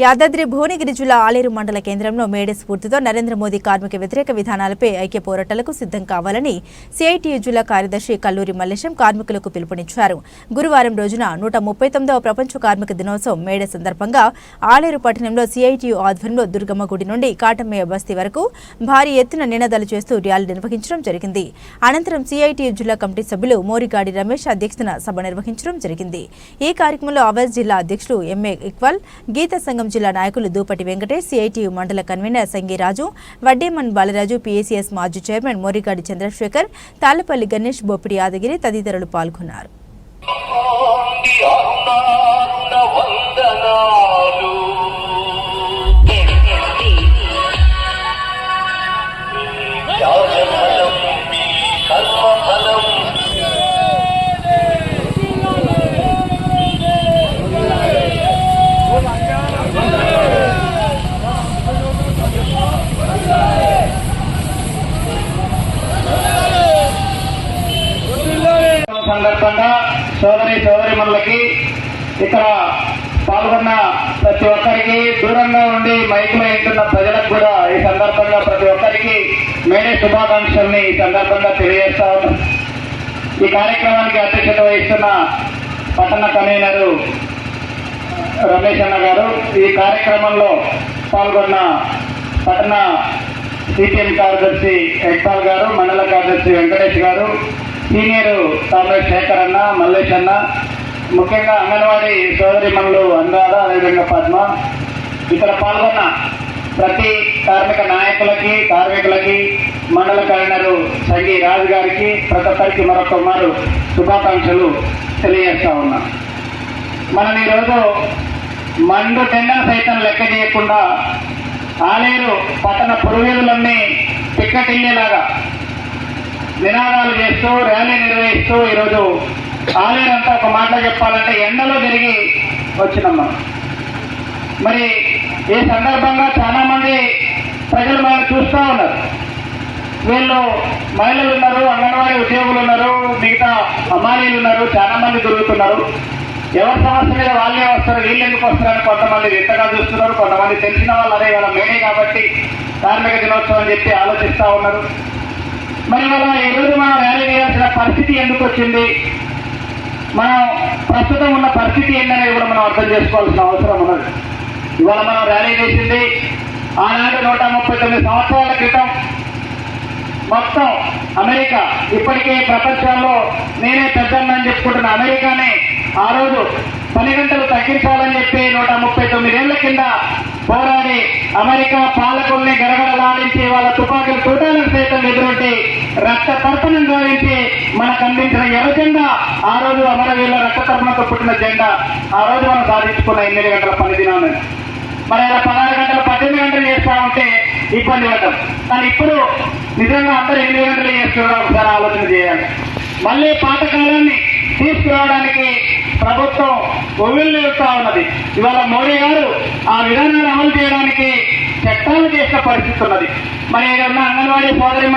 యాదాద్రి భువనగిరి జిల్లా ఆలేరు మండల కేంద్రంలో మేడే స్ఫూర్తితో నరేంద్ర మోదీ కార్మిక వ్యతిరేక విధానాలపై ఐక్య పోరాటాలకు సిద్ధం కావాలని సిఐటియు జిల్లా కార్యదర్శి కల్లూరి మల్లేశం కార్మికులకు పిలుపునిచ్చారు. గురువారం రోజున నూట ముప్పై తొమ్మిదవ ప్రపంచ కార్మిక దినోత్సవం మేడే సందర్భంగా ఆలేరు పట్టణంలో సిఐటియు ఆధ్వర్యంలో దుర్గమ్మ గుడి నుండి కాటమయ్య బస్తీ వరకు భారీ ఎత్తున నినాదాలు చేస్తూ ర్యాలీ నిర్వహించడం జరిగింది. అనంతరం సిఐటియు జిల్లా కమిటీ సభ్యులు మోరిగాడి రమేష్ అధ్యక్షతన సభ నిర్వహించడం జరిగింది. ఈ కార్యక్రమంలో అవాజ్ జిల్లా అధ్యక్షులు ఎంఏ ఇక్వాల్ గీత సంఘం జిల్లా నాయకులు Dupati Venkatesh CITU mandal convener Sangiraju Vaddeman Balaraju PACS మాజీ చైర్మన్ మోరిగాడి చంద్రశేఖర్ తాళ్ళపల్లి గణేష్ బొప్పిడి యాదగిరి తదితరులు పాల్గొన్నారు. సందర్భంగా సోదరి సోదరిమణులకి ఇక్కడ పాల్గొన్న ప్రతి ఒక్కరికి దూరంగా ఉండి మైకులో వింటున్న ప్రజలకు కూడా ఈ సందర్భంగా ప్రతి ఒక్కరికి మేడే శుభాకాంక్షల్ని ఈ సందర్భంగా తెలియజేస్తా ఈ కార్యక్రమానికి అధ్యక్షత వహిస్తున్న పట్టణ కన్వీనరు రమేష్ అన్న గారు ఈ కార్యక్రమంలో పాల్గొన్న పట్టణ సిపిఎం కార్యదర్శి ఎక్పాల్ గారు మండల కార్యదర్శి వెంకటేష్ గారు సీనియర్ కామ్రేడ్ శేఖర్ అన్న మల్లేష్ అన్న ముఖ్యంగా అంగన్వాడీ సోదరి మనులు అనురాధ అదేవిధంగా పద్మ ఇక్కడ పాల్గొన్న ప్రతి కార్మిక నాయకులకి కార్మికులకి మండల కన్వీనరు సంగీ రాజు గారికి ప్రతి ఒక్కరికి మరొక మారు శుభాకాంక్షలు తెలియజేస్తా ఉన్నా. మనం ఈరోజు మండు టెండర్ సైతం లెక్క చేయకుండా ఆలేరు పట్టణ పురువీధులన్నీ పిక్కటిల్లేలాగా నినాదాలు చేస్తూ ర్యాలీ ఈరోజు ఆలేరు అంతా ఒక మాట చెప్పాలంటే ఎండలో తిరిగి వచ్చినాం మనం మరి ఈ సందర్భంగా చాలామంది ప్రజలు మనం చూస్తూ ఉన్నారు. వీళ్ళు మహిళలు ఉన్నారు అంగన్వాడీ ఉద్యోగులు ఉన్నారు మిగతా అమ్మాయిలు ఉన్నారు చాలా మంది దొరుకుతున్నారు ఎవరి సమస్య మీద వాళ్ళే వస్తారు వీళ్ళు ఎందుకు వస్తారని కొంతమంది వింతగా చూస్తున్నారు కొంతమంది తెలిసిన వాళ్ళు అదే వాళ్ళ మేనే కాబట్టి కార్మిక దినోత్సవం అని చెప్పి ఆలోచిస్తూ ఉన్నారు. మరి వాళ్ళ ఈ రోజు మనం ర్యాలీ చేయాల్సిన పరిస్థితి ఎందుకు వచ్చింది? మనం ప్రస్తుతం ఉన్న పరిస్థితి ఏంటనేది కూడా మనం అర్థం చేసుకోవాల్సిన అవసరం ఉన్నది. ఇవాళ మనం ర్యాలీ చేసింది ఆనాడు నూట ముప్పై తొమ్మిది సంవత్సరాల క్రితం మొత్తం అమెరికా. ఇప్పటికే ప్రపంచంలో నేనే పెద్దన్నని చెప్పుకుంటున్న అమెరికానే ఆ రోజు పని గంటలు తగ్గించాలని చెప్పి నూట ముప్పై తొమ్మిదేళ్ళ కింద పోరాడి అమెరికా పాలకుల్ని గడగడలాడించి వాళ్ళ తుపాకులు తూటాలకు సైతం ఎదురొట్టి రక్త తర్పణం గావించి మనకు అందించిన ఎర్ర జెండా ఆ రోజు అమరవీరుల రక్త తర్పణతో పుట్టిన జెండా ఆ రోజు మనం సాధించుకున్న ఎనిమిది గంటల పని దినాన్ని మరి అలా పదహారు గంటలు పద్దెనిమిది గంటలు చేస్తా ఉంటే ఇబ్బంది పడ్డాం. కానీ ఇప్పుడు నిజంగా అందరూ ఎనిమిది గంటలు చేస్తున్నారు ఒకసారి ఆలోచన చేయాలి. మళ్ళీ పాతకాలాన్ని తీసుకురావడానికి ప్రభుత్వం ఒవిల్లుతా ఉన్నది. ఇవాళ మోడీ గారు ఆ విధానాన్ని అమలు చేయడానికి చట్టాలు చేసిన పరిస్థితి ఉన్నది. మరి ఏదన్నా అంగన్వాడీ సోదరి